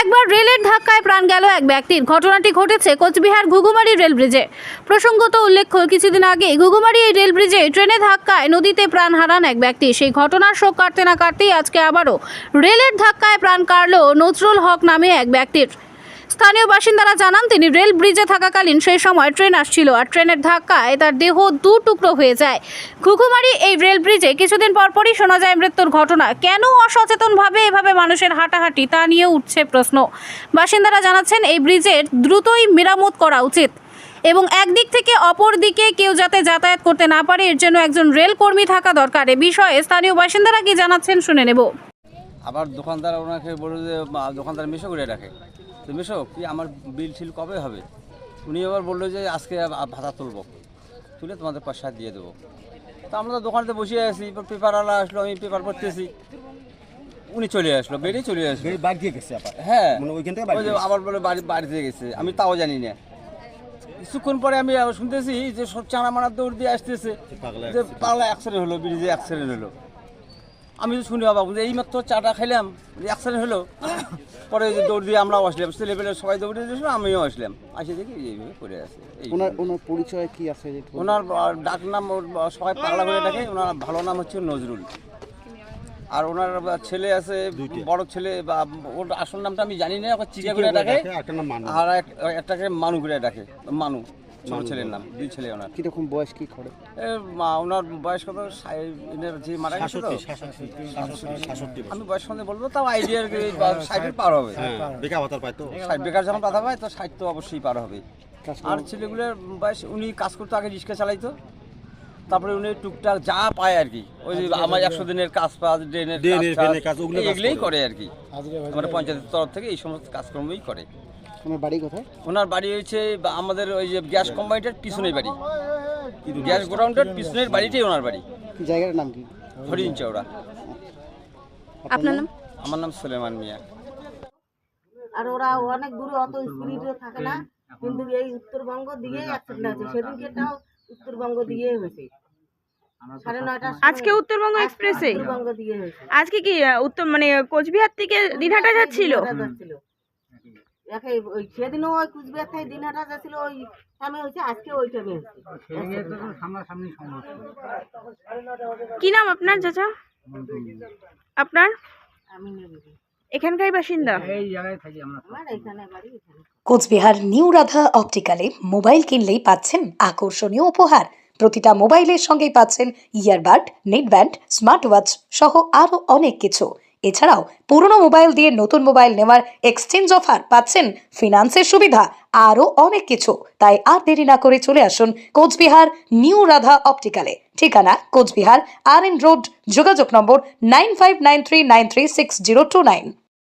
একবার রেলের ধাক্কায় প্রাণ গেল এক ব্যক্তির। ঘটনাটি ঘটেছে কোচবিহার ঘুঘুমারি রেল ব্রিজে। প্রসঙ্গত উল্লেখ্য, কিছুদিন আগে ঘুঘুমারি এই রেল ব্রিজে ট্রেনে ধাক্কায় নদীতে প্রাণ হারান এক ব্যক্তি। সেই ঘটনার শোক কাটতে না কাটতেই আজকে আবারও রেলের ধাক্কায় প্রাণ কাড়ল নজরুল হক নামে এক ব্যক্তির। স্থানীয় বাসিন্দারা জানান, তিনি রেল ব্রিজে থাকাকালীন সেই সময় ট্রেন আসছিল আর ট্রেনের ধাক্কায় তার দেহ দু টুকরো হয়ে যায়। ঘুঘুমারি এই রেল ব্রিজে কিছুদিন পরপরই শোনা যায় মৃত্যুর ঘটনা। কেন অসচেতনভাবে এভাবে মানুষের হাঁটাহাঁটি তা নিয়ে উঠছে প্রশ্ন। বাসিন্দারা জানাচ্ছেন, এই ব্রিজের দ্রুতই মেরামত করা উচিত এবং একদিক থেকে অপর দিকে কেউ যাতে যাতায়াত করতে না পারে, এর জন্য একজন রেল কর্মী থাকা দরকার। এ বিষয়ে স্থানীয় বাসিন্দারা কি জানাচ্ছেন শুনে নেব। আবার দোকানদার ওনাকে বলল যে দোকানদার মিশো করে রাখে তো মিশো কি আমার বিল টিল কবে হবে? উনি আবার বলল যে আজকে ভাতা তুলবো। তুলে তোমাদের পয়সা দিয়ে দেবো। তো আমরা তো দোকানতে বসে আছি এবার পেপারওয়ালা আসলো আমি পেপার পড়তেছি। উনি চলে আসলো বেরিয়ে চলে আসলো। বাড়ি দিয়ে গেছে হ্যাঁ। মানে ওইখান থেকে আবার বলে বাড়ি বাড়িতে গেছে। আমি তাও জানি না। কিছুক্ষণ পরে আমি শুনতেছি যে সব চানা মানা দৌড় দিয়ে আসতেছে। যে পাগলা অ্যাক্সিডেন্ট হলো ব্রিজে অ্যাক্সিডেন্ট হলো। আমি তো শুনি বাবা এই মাত্র চাটা খাইলাম অ্যাক্সিডেন্ট হলো। পরে যে দৌড় দিয়ে আমরাও আসলাম ছেলেপেলে সবাই দৌড়ে দিয়েছিল আমিও আসলাম। আসে দেখি এইভাবে পড়ে আছে ওনার ওনার পরিচয় কি আছে? ওনার ডাক নাম সবাই পাগলা করে ডাকে ওনার ভালো নাম হচ্ছে নজরুল। আর ওনার ছেলে আছে বড় ছেলে বা ওর আসল নামটা আমি জানি না চিকা করে ডাকে। আর এক- একটাকে মানু করে ডাকে মানু। ছোট ছেলের নাম দুই ছেলে ওনার। কীরকম বয়স কি করে মা ওনার বয়স কত? এনার যে মারা গেছে তো? আমি বয়স সন্ধে বলব তাও আইডিয়ার ষাটের পার হবে। হ্যাঁ বেকার পায় তো। বেকার যখন পাতা পায় তো ষাট তো অবশ্যই পার হবে। আর ছেলেগুলোর বয়স উনি কাজ করতো আগে রিক্সা চালাইতো। তারপরে উনি টুকটাক যা পায় আর কি। ওই যে আমার একশো দিনের কাজ পাস ড্রেনের কাজ, এগুলোই করে। আর কি। আমাদের পঞ্চায়েতের তরফ থেকে এই সমস্ত কাজকর্মই করে। ওনার বাড়ি কোথায়? ওনার বাড়ি হয়েছে বা আমাদের ওই যে গ্যাস কোম্পানিটার পিছনের বাড়ি। গ্যাস গোডাউনটার পিছনের বাড়িটাই ওনার বাড়ি। কি জায়গার নাম কি? হরিণ চৌড়া আপনার নাম? আমার নাম সুলেমান মিয়া। আর ওরা অনেক দূরে অত স্পিডে থাকে না। কিন্তু এই উত্তরবঙ্গ দিকে অ্যাক্সিডেন্ট হয়েছে। সেদিনকে তাও উত্তরবঙ্গ দিয়ে হয়েছে। আজকে উত্তরবঙ্গ এক্সপ্রেসে আজকে কি উত্তর মানে কোচবিহার থেকে দিনহাটা যাচ্ছিল? দিনহাটা যাচ্ছিল। সেদিনও ওই কুচবিহার থেকে দিনহাটা যাচ্ছিল ওই টাইমে হয়েছে আজকে ওই টাইমে কি নাম আপনার চাচা? আপনার? আমি এখানকার বাসিন্দা? আমার এখানে বাড়ি এখানে। কোচবিহার নিউ রাধা অপটিক্যালে মোবাইল কিনলেই পাচ্ছেন আকর্ষণীয় উপহার। প্রতিটা মোবাইলের সঙ্গেই পাচ্ছেন ইয়ারবাড, নেটব্যান্ড স্মার্ট ওয়াচ সহ আরও অনেক কিছু। এছাড়াও পুরনো মোবাইল দিয়ে নতুন মোবাইল নেওয়ার এক্সচেঞ্জ অফার পাচ্ছেন ফিনান্সের সুবিধা, আরও অনেক কিছু। তাই আর দেরি না করে চলে আসুন কোচবিহার নিউ রাধা অপটিক্যালে। ঠিকানা কোচবিহার, আর এন রোড, যোগাযোগ নম্বর nine five nine three nine three six zero two nine.